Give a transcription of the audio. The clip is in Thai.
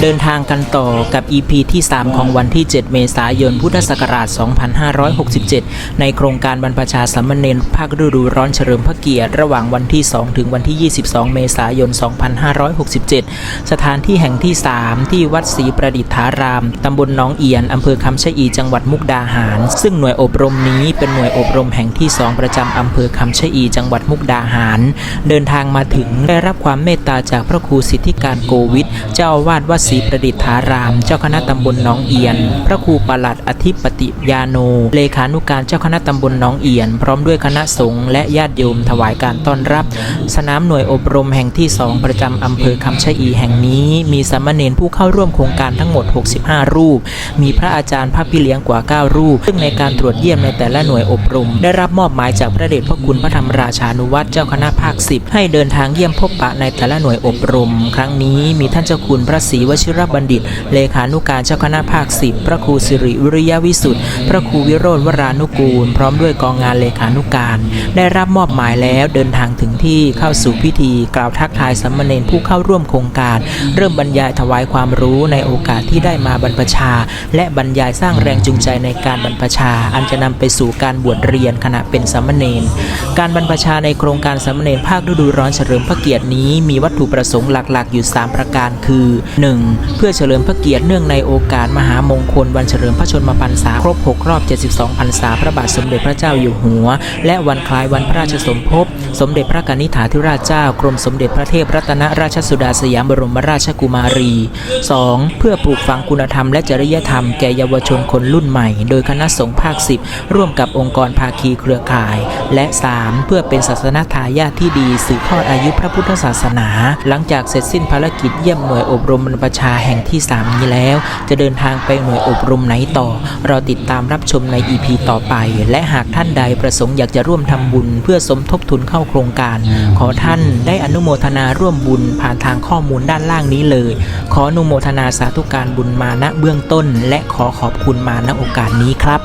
เดินทางกันต่อกับ EP ที่ 3 ของวันที่ 7 เมษายน พุทธศักราช 2567 ในโครงการบรรพชาสามเณรภาคฤดูร้อนเฉลิมพระเกียรติ ระหว่างวันที่ 2 ถึงวันที่ 22 เมษายน 2567 สถานที่แห่งที่ 3 ที่วัดศรีประดิษฐาราม ตำบลน้องเอียน อำเภอคำชะอี จังหวัดมุกดาหาร ซึ่งหน่วยอบรมนี้เป็นหน่วยอบรมแห่งที่ 2 ประจำอำเภอคำชะอี จังหวัดมุกดาหาร เดินทางมาถึงได้รับความเมตตาจากพระครูสิทธิการโกวิทเจ้าอาวาสวัดศรีประดิษฐาราม เจ้าคณะตำบลหนองเอียน พระครูปหลัดอธิปติยาโน เลขานุการเจ้าคณะตำบลหนองเอียน พร้อมด้วยคณะสงฆ์และญาติโยมถวายการต้อนรับ สนามหน่วยอบรมแห่งที่2ประจำอำเภอคำชะอีแห่งนี้ มีสามเณรผู้เข้าร่วมโครงการทั้งหมด 65 รูป มีพระอาจารย์พระพี่เลี้ยงกว่า 9 รูป ซึ่งในการตรวจเยี่ยมในแต่ละหน่วยอบรม ได้รับมอบหมายจากพระเดชพระคุณพระธรรมราชานุวัตรเจ้าคณะภาค 10 ให้เดินทางเยี่ยมพบปะในแต่ละหน่วยอบรม ครั้งนี้มีท่านเจ้าคุณพระศรีวชิรบัณฑิต เลขานุการเจ้าคณะภาค10พระครูสิริวิริยวิสุทธิ์ พระครูวิโรธวรานุกูล พร้อมด้วยกองงานเลขานุการ ได้รับมอบหมายแล้วเดินทางถึงที่เข้าสู่พิธีกล่าวทักทายสามเณรผู้เข้าร่วมโครงการ เริ่มบรรยายถวายความรู้ในโอกาสที่ได้มาบรรพชา และบรรยายสร้างแรงจูงใจในการบรรพชา อันจะนำไปสู่การบวชเรียนขณะเป็นสามเณรการบรรพชาในโครงการสามเณรภาคฤดูร้อนเฉลิมพระเกียรตินี้มีวัตถุประสงค์หลักๆ อยู่ 3 ประการคือ 1. เพื่อเฉลิมพระเกียรติเนื่องในโอกาสมหามงคลวันเฉลิมพระชนมพรรษาครบ 6 รอบ 72 พรรษาพระบาทสมเด็จพระเจ้าอยู่หัว และวันคล้ายวันพระราชสมภพ สมเด็จพระกนิษฐาธิราชเจ้ากรมสมเด็จพระเทพรัตนราชสุดาสยามบรมราชกุมารี 2. เพื่อปลูกฝังคุณธรรมและจริยธรรมแก่เยาวชนคนรุ่นใหม่ โดยคณะสงฆ์ภาค 10 ร่วมกับองค์กรภาคีเครือข่าย และ 3. เพื่อเป็นศาสนาทายาทที่ดีสืบทอดอายุพระพุทธศาสนา หลังจากเสร็จสิ้นภารกิจเยี่ยมหน่วยอบรมบรรพชาแห่งที่ 3 นี้แล้ว จะเดินทางไปหน่วยอบรมไหนต่อ เราติดตามรับชมใน EP ต่อไป และหากท่านใดประสงค์อยากจะร่วมทำบุญ เพื่อสมทบทุนเข้าโครงการ ขอท่านได้อนุโมทนาร่วมบุญผ่านทางข้อมูลด้านล่างนี้เลย ขออนุโมทนาสาธุการบุญมาณเบื้องต้น และขอขอบคุณมาณโอกาสนี้ครับ